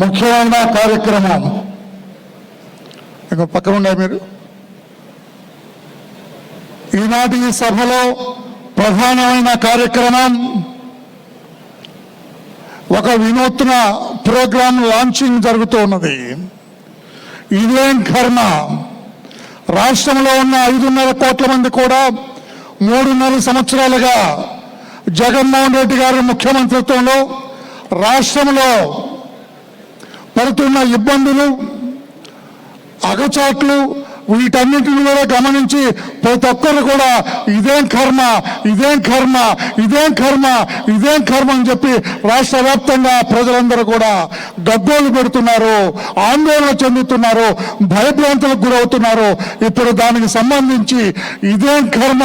ముఖ్యమైన కార్యక్రమం. ఇక పక్కన ఉన్నాయి మీరు. ఈనాటి ఈ సభలో ప్రధానమైన కార్యక్రమం ఒక వినూత్న ప్రోగ్రాం లాంచింగ్ జరుగుతూ ఉన్నది ఇదేం కర్మ రాష్ట్రంలో ఉన్న ఐదున్నర కోట్ల మంది కూడా మూడున్నర సంవత్సరాలుగా జగన్మోహన్ రెడ్డి గారి ముఖ్యమంత్రిత్వంలో రాష్ట్రంలో పడుతున్న ఇబ్బందులు అగచాట్లు వీటన్నిటిని కూడా గమనించి ప్రతి ఒక్కరు కూడా ఇదేం కర్మ ఇదేం కర్మ ఇదేం కర్మ ఇదేం కర్మ అని చెప్పి రాష్ట్ర వ్యాప్తంగా ప్రజలందరూ కూడా గగ్గోలు పెడుతున్నారు ఆందోళన చెందుతున్నారు భయభ్రాంతులకు గురవుతున్నారు. ఇప్పుడు దానికి సంబంధించి ఇదేం కర్మ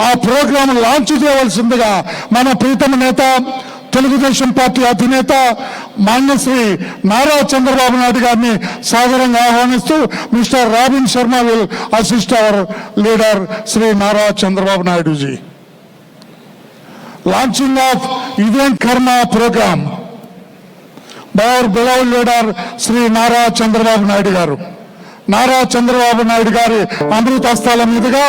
ఆ ప్రోగ్రాం లాంచ్ చేయవలసిందిగా మన ప్రీతమ నేత తెలుగుదేశం పార్టీ అధినేత మాన్యశ్రీ నారా చంద్రబాబు నాయుడు గారిని సాదరంగా ఆహ్వానిస్తూ mister Robin Sharma will assist our leader Shri Nara Chandrababu Naidu ji launching of ఇదేం కర్మ programme by our beloved leader Shri Nara Chandrababu Naidu గారు. నారా చంద్రబాబు నాయుడు గారి అమృతస్థాల మీదుగా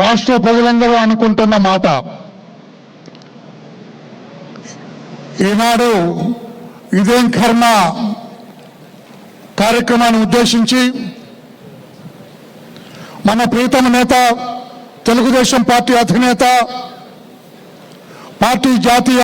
రాష్ట్ర ప్రజలందరూ అనుకుంటున్న మాట. ఈనాడు ఇదేం కర్మ కార్యక్రమాన్ని ఉద్దేశించి మన ప్రీతమ నేత తెలుగుదేశం పార్టీ అధినేత పార్టీ జాతీయ